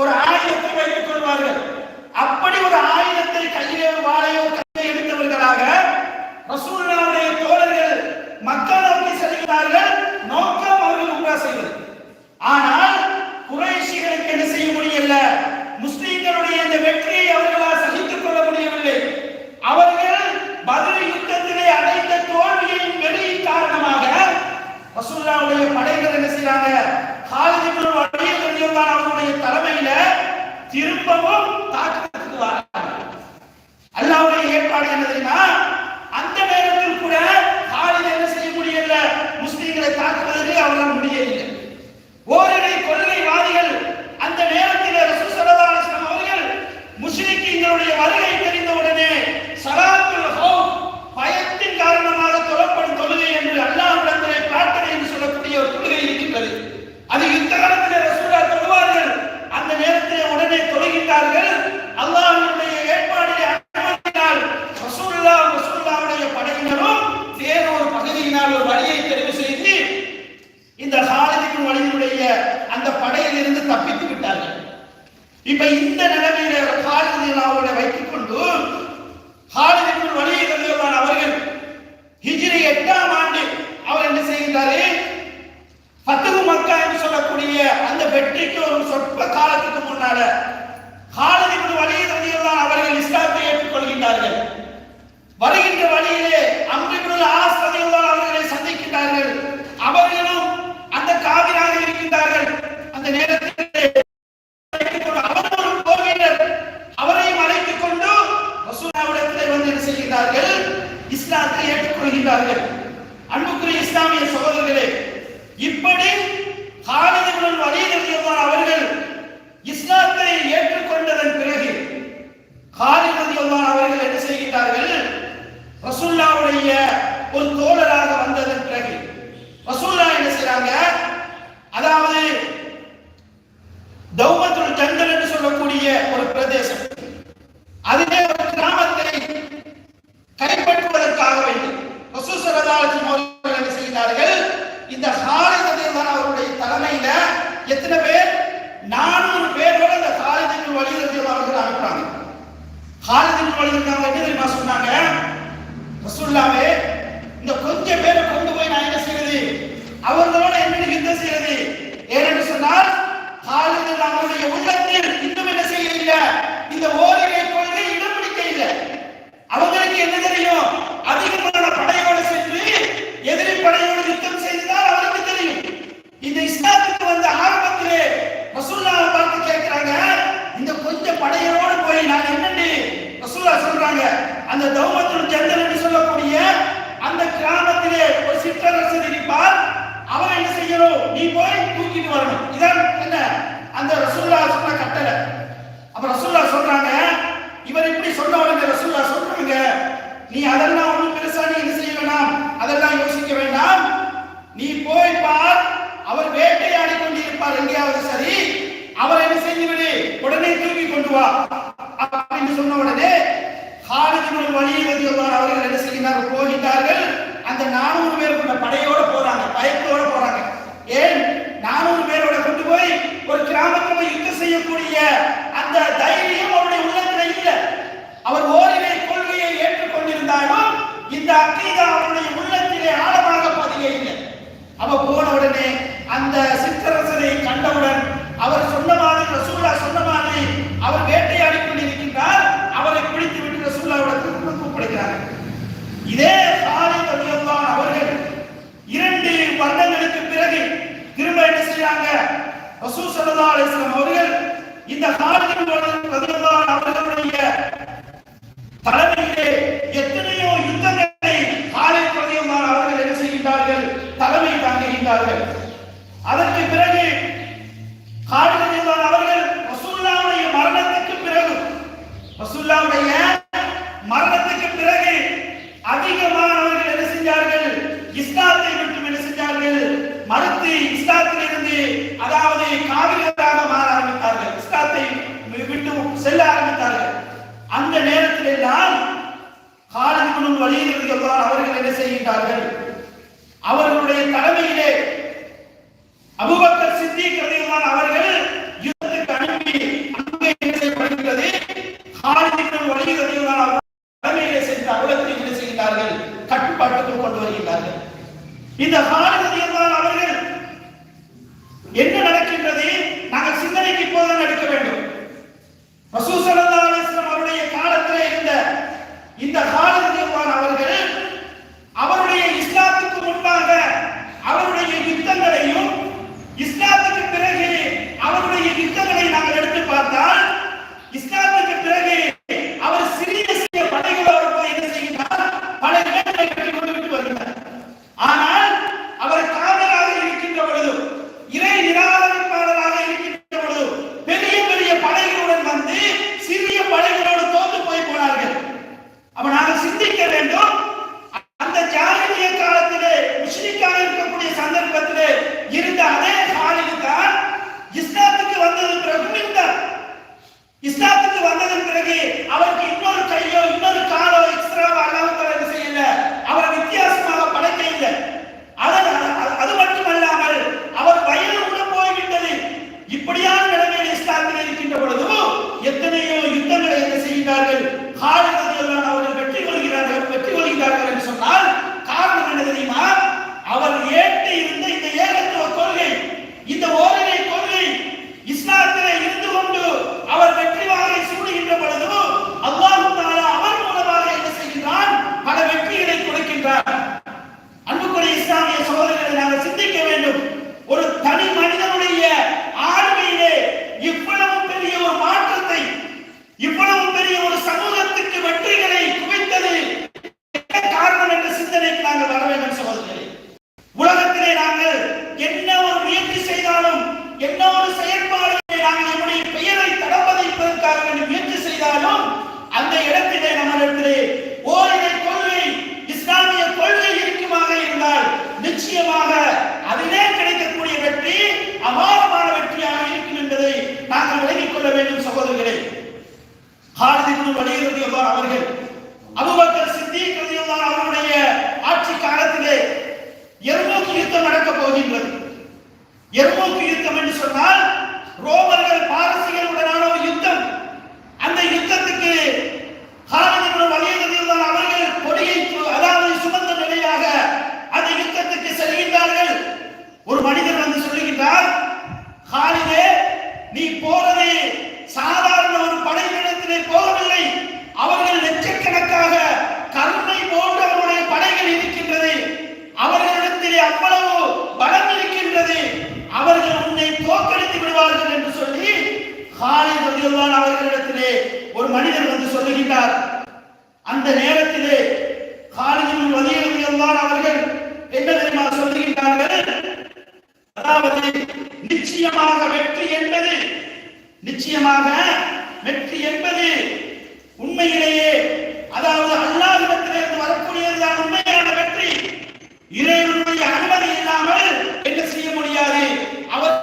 ஒரு ஆயுதத்தை வைத்துக் கொள்வார்கள். அப்படி ஒரு ஆயுதத்தை கையிலே வாழையோ கையை எடுத்தவர்களாக ரசூலுல்லாவுடைய தோழர்கள் மக்கள் நோக்கி செல்கிறார்கள். நோக்கம் அவர்கள் உண்டா செய்வது. ஆனால் குறைஷிகளுக்கு என்ன செய்ய முடியல? முஸ்லீம்களுடைய இந்த வெற்றியை அவர்களால் சகித்துக் கொள்ள முடியவில்லை. அவர்கள் பதில் யுத்தத்திலே அடைந்த தோல்வியின் வெளி காரணமாக ரசூல்லாவுடைய படைகள் என்ன செய்யறாங்க காலித் வழியில் ரலியல்லாஹு அவருடைய தலைமையில திரும்பவும் தாக்குதலுக்கு வராங்க. அல்லாஹ்வுடைய ஏற்பாடு என்ன தெரியுமா? அந்த நேரத்தில் கூட காலித் என்ன செய்ய முடியல முஸ்லீம்களை தாக்குவதற்கு அவரால் முடியவில்லை. ஓரிடை கொள்கைவாதிகள் அந்த நேரத்தில் ரசூல் ஸல்லல்லாஹு அலைஹி வஸல்லம் அவர்கள் முஸ்லிம்களுடைய வருகை தெரிந்தவுடனே சலாத்துல் ஹௌஃப் பயத்தின் காரணமாக தொழப்படும் தொழுகை என்று அல்லாஹ்விடத்திலே பிரார்த்தனை என்று சொல்லக்கூடிய ஒரு தொழுகை இருக்கின்றது அது யுத்த காலத்தில் ரசூலா தொழுவார்கள் அந்த நேரத்திலே உடனே தொழுகின்றார்கள் அல்லாஹ்வுடைய ஏற்பாடிலே அனுமதியினால் ரசூலுல்லா ரசூலுல்லாவுடைய படையினரும் வேறொரு பகுதியினால் ஒரு வழியை தெரிவு செய்து இந்த ஹாலிதின் வழியினுடைய அந்த படையில் இருந்து தப்பித்து விட்டார்கள் இப்ப இந்த நிலைமையில ஹாலிதினாவோட வைத்துக் கொண்டு ஹாலிதின் வழியை அவர்கள். ஹிஜிரி எட்டாம் ஆண்டு அவர் என்ன செய்கிறாரு பத்துகு மக்கா என்று சொல்லக்கூடிய அந்த வெற்றிக்கு ஒரு சொற்ப காலத்துக்கு முன்னால ஹாலிதின் வழியை அவர்கள் இஸ்லாத்தை ஏற்றுக்கொள்கின்றார்கள். வருகின்ற வழியிலே அம்ரிபுல் ஆஸ் அவர்களை சந்திக்கின்றார்கள். அவர்களும் அந்த காவிராக இருக்கின்றார்கள். அந்த நேரத்தில் அவரும் ஒரு போவீரர் அவரையும் அழைத்துக் கொண்டு ரசூலுல்லாஹ்விடத்திலே வந்து என்ன செய்கிறார்கள் இஸ்லாத்தை ஏற்றுக்கொள்கின்றார்கள் அன்புக்குரிய இஸ்லாமிய சகோதரர்களே இப்படி ஹாலித் இப்னு வலீத் ரலியல்லாஹு அவர்கள் இஸ்லாத்தை ஏற்றுக்கொண்டதன் பிறகு ஹாலித் ரலியல்லாஹு அவர்கள் என்ன செய்கிறார்கள் ரசூல்லாவுடைய ஒரு தோழராக வந்ததன் பிறகு ரசூல்லா என்ன செய்றாங்க? அதாவது தௌமத்துல் ஜங்கல் என்று சொல்லக்கூடிய ஒரு பிரதேசம். அதிலே ஒரு கிராமத்தை கைப்பற்றுவதற்காக வேண்டும். ரசூல் ஸல்லல்லாஹு அவர்கள் என்ன செய்கிறார்கள் இந்த ஹாலித் அவருடைய தலைமையில எத்தனை பேர்? நானூறு பேரோட இந்த ஹாலித் வழி அவர்கள் அனுப்புறாங்க. ஹாலிதின் வழியில் என்ன தெரியுமா ரசூல்லாவே இந்த கொஞ்சம் பேரை கொண்டு போய் நான் என்ன செய்யறது? அவர்களோட என்ன யுத்தம் செய்யறது? ஏனென்று சொன்னால் காலத்தில் அவருடைய உள்ளத்தில் இன்னும் என்ன செய்யல இந்த ஓரிகை கொள்கை இடம் பிடிக்க இல்லை அவங்களுக்கு என்ன தெரியும்? அதிகமான படையோடு சென்று எதிரி படையோடு யுத்தம் செய்ததால் அவருக்கு தெரியும். இந்த இஸ்லாத்துக்கு வந்த ஆரம்பத்திலே ரசூல்லாவை பார்த்து கேட்கிறாங்க இந்த கொஞ்சம் படையோடு போய் நான் என்னண்டு ரசூல்லா சொல்றாங்க அந்த தௌமத்துல் ஜந்தல் என்று சொல்லக்கூடிய அந்த கிராமத்திலே ஒரு சிற்றரசர் இருப்பார் அவர் என்ன செய்யணும் நீ போய் தூக்கிட்டு வரணும் இதான் என்ன அந்த ரசூல்லா சொன்ன கட்டளை அப்ப ரசூல்லா சொல்றாங்க இவர் இப்படி சொன்ன உடனே ரசூல்லா சொல்றாங்க நீ அதெல்லாம் ஒண்ணும் பெருசா நீ என்ன செய்ய வேண்டாம் அதெல்லாம் யோசிக்க வேண்டாம் நீ போய் பார் அவர் வேட்டையாடி கொண்டிருப்பார் எங்கேயாவது சரி அவர் என்ன செய்து உடனே தூக்கி கொண்டு வா. அப்படின்னு சொன்ன உடனே ஹாலிதின் வழியில் அவர்கள் என்ன செய்கிறார்கள் போகின்றார்கள். அந்த நானூறு பேர் கொண்ட படையோட போறாங்க. பயத்தோட போறாங்க. ஏன்? நானூறு பேரோட கொண்டு போய் ஒரு கிராமத்துல யுத்தம் செய்யக்கூடிய அந்த தைரியம் அவருடைய உள்ளத்துல இல்ல அவர் ஓரிரை கொள்கையை ஏற்றுக்கொண்டிருந்தாலும் இந்த அக்கீதா அவருடைய உள்ளத்திலே ஆழமாக பதியவில்லை அவ போன உடனே அந்த சித்தரசரை கண்டவுடன் அவர் சொன்ன மாதிரி ரசூல்லா சொன்ன மாதிரி அவர் வேட்டையாடி கொண்டிருக்கின்றார் அவரை பிடித்து விட்டு ரசூல்லாவிடத்தில் கூப்பிடுகிறார் இதே ஹாலித் ரலியல்லாஹு அவர்கள் இரண்டு வருடங்களுக்கு பிறகு திரும்ப என்ன செய்றாங்க அலிஸ்லாம் அவர்கள் இந்த ஹாலித் ரலியல்லாஹு அவர்களுடைய தலைமையிலே எத்தனையோ யுத்தங்களை ஹாலித் ரலியல்லாஹு அவர்கள் என்ன செய்கின்றார்கள்? தலைமை தாங்குகின்றார்கள். அதற்கு பிறகு ஹாலித் அவர்கள் ரசூலுல்லாஹ்வுடைய மரணத்துக்கு பிறகு ரசூலுல்லாஹ்வுடைய மரணத்துக்கு பிறகு அதிகமானவர்கள் என்ன செஞ்சார்கள்? இஸ்லாத்தை விட்டு என்ன செஞ்சார்கள் மறுத்து இஸ்லாத்திலிருந்து அதாவது காவிரிகளாக மாற ஆரம்பித்தார்கள். இஸ்லாத்தை விட்டு செல்ல ஆரம்பித்தார்கள். அந்த நேரத்தில் எல்லாம் காலத்தினுள் வலியுறுத்தியதால் அவர்கள் என்ன செய்கின்றார்கள்? அவர்களுடைய தலைமையிலே அபுபக்கர் சித்திக் ரதியுல்லான் அவர்கள் யுத்தத்துக்கு அனுப்பி அங்கே என்ன செய்யப்படுகிறது? காலத்தினுள் வலியுறுத்தியதால் தலைமையிலே சென்று அலுவலகத்தில் என்ன செய்கிறார்கள் கட்டுப்பாட்டுக்குள் கொண்டு வருகிறார்கள் இந்த கால என்ன நடக்கின்றது நாங்கள் சிந்தனைக்கு இப்போதான் எடுக்க வேண்டும். ரசூசலம் அன்ஹு அவர்கள் அபுபக்கர் சித்திக் ரலியல்லாஹு அவருடைய ஆட்சி காலத்திலே எர்மூக் யுத்தம் நடக்க போகின்றது. எர்மூக் யுத்தம் என்று சொன்னால் ரோமர்கள் பாரசீகர்களுடனான அறிஞர் வந்து சொல்லுகின்றார். அந்த நேரத்திலே காலிதின் வலியுறுத்தியெல்லாம் அவர்கள் என்ன தெரியுமா சொல்லுகின்றார்கள்? அதாவது நிச்சயமாக வெற்றி என்பது நிச்சயமாக வெற்றி என்பது உண்மையிலேயே அதாவது அல்லாஹிடத்திலிருந்து வரக்கூடியதுதான் உண்மையான வெற்றி. இறைவனுடைய அனுமதி இல்லாமல் என்ன செய்ய முடியாது? அவர்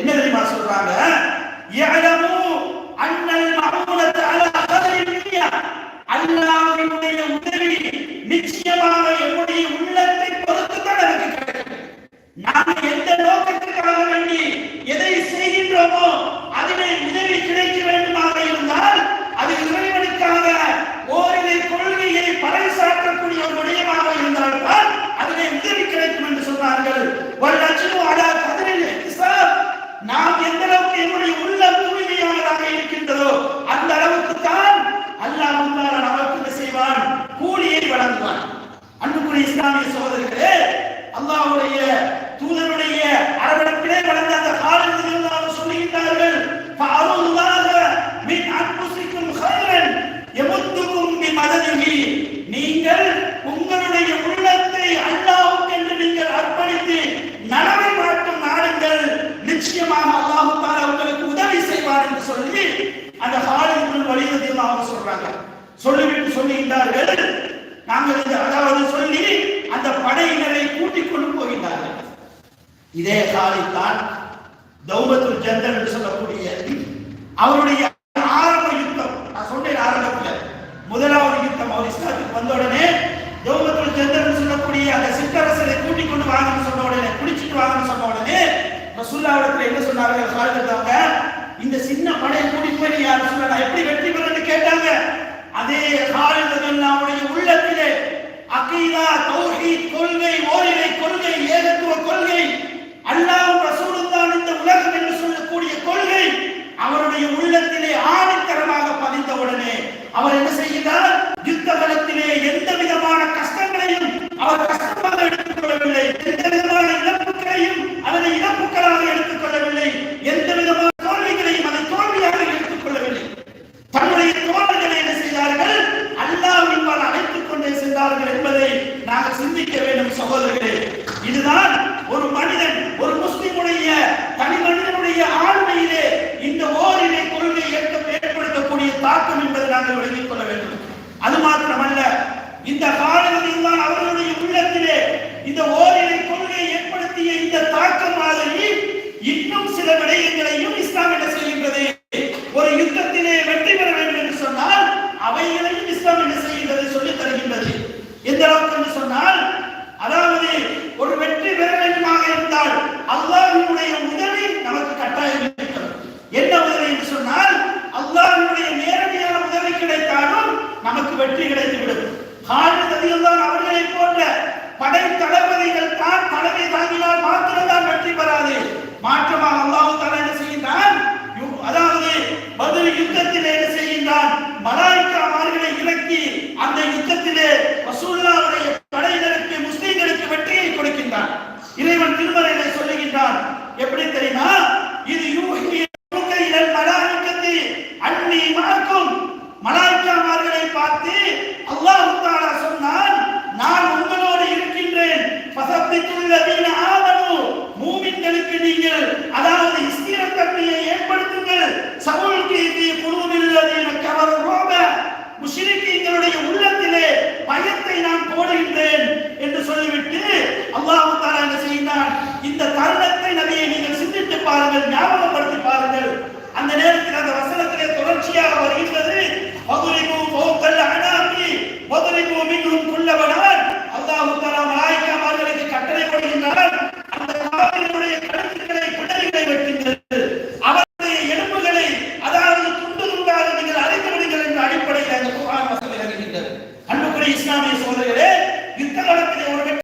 என்ன தெரியுமா சொல்றாங்க? يعلموا أن المعونة على قدر الدنيا உதவி நிச்சயமாக என்னுடைய உள்ளத்தை பொறுத்து தான் எந்த நோக்கத்துக்காக வேண்டி எதை செய்கின்றோமோ அதிலே உதவி கிடைக்க வேண்டுமாக இருந்தால் அது இறைவனுக்காக ஓரிலை கொள்கையை பறைசாற்றக்கூடிய ஒரு விடயமாக இருந்தால்தான் அதிலே உதவி கிடைக்கும் என்று சொன்னார்கள் ஒரு லட்சம் அடாத இருக்கின்றதோ அந்த அளவுக்கு தான் அல்லாஹ் முன்னால நமக்கு செய்வான் கூலியை வழங்குவான். அன்புக்குரிய இஸ்லாமிய சோதரர்களே அல்லாஹுடைய தூதருடைய அரவணைப்பிலே வளர்ந்த அந்த காலங்களில் அவர் சொல்லுகின்றார்கள் மின் அன்புசிக்கும் எமுத்துக்கும் மததிகி நீங்கள் உங்களுடைய ஹாலில் அவங்க சொல்றாங்க. சொல்லிவிட்டு சொல்லுகின்றார்கள். நாங்கள் இந்த அதாவது சொல்லி அந்த படையினரை கூட்டிக் கொண்டு போகின்றார்கள். இதே காலைத்தான் தௌபத்துல் ஜந்தல் என்று சொல்லக்கூடிய அவருடைய ஆரம்ப யுத்தம். நான் சொன்னேன் ஆரம்பத்தில். முதலாவது யுத்தம் அவர் இஸ்லாத்துக்கு வந்த உடனே தௌபத்துல் ஜந்தல் சொல்லக்கூடிய அந்த சிற்றரசரை கூட்டிக் கொண்டு வாங்கன்னு சொன்ன உடனே குடிச்சிட்டு வாங்கன்னு சொன்ன உடனே ரசூல்லாவிடத்துல என்ன சொன்னார்கள்? காலத்தில் இந்த சின்ன படையை கூட்டிட்டு போய் யார் சொல்ல நான் எப்படி வெற்றி பெறன்னு கேட்டாங்க. அதே காலில் அவனுடைய உள்ளத்திலே. அகைதா தௌஹி கொள்கை ஓரிரை கொள்கை ஏகத்துவ கொள்கை அல்லாஹ் ரசூலும் தான் இந்த உலகம் என்று சொல்லக்கூடிய கொள்கை அவருடைய உள்ளத்திலே ஆணித்தரமாக பதிந்தவுடனே அவர் என்ன செய்கிறார்? யுத்த களத்திலே எந்த விதமான கஷ்டங்களையும் அவர் கஷ்டம் தன்னுடைய தோழர்களை என்ன செய்தார்கள்? அல்லாஹ்வின்பால் அழைத்துக் கொண்டே சென்றார்கள் என்பதை நாங்கள் சிந்திக்க வேண்டும் சகோதரர்களே. இதுதான் ஒரு மனிதன் ஒரு முஸ்லிமுடைய தனி மனிதனுடைய ஆண்மையிலே இந்த ஓரினை கொள்கை ஏற்க ஏற்படுத்தக்கூடிய தாக்கம் என்பதை நாங்கள் விளங்கிக் கொள்ள வேண்டும். அது மாத்திரமல்ல இந்த காலங்களில் தான் அவர்களுடைய உள்ளத்திலே இந்த ஓரினை கொள்கை ஏற்படுத்திய இந்த தாக்கம் மாதிரி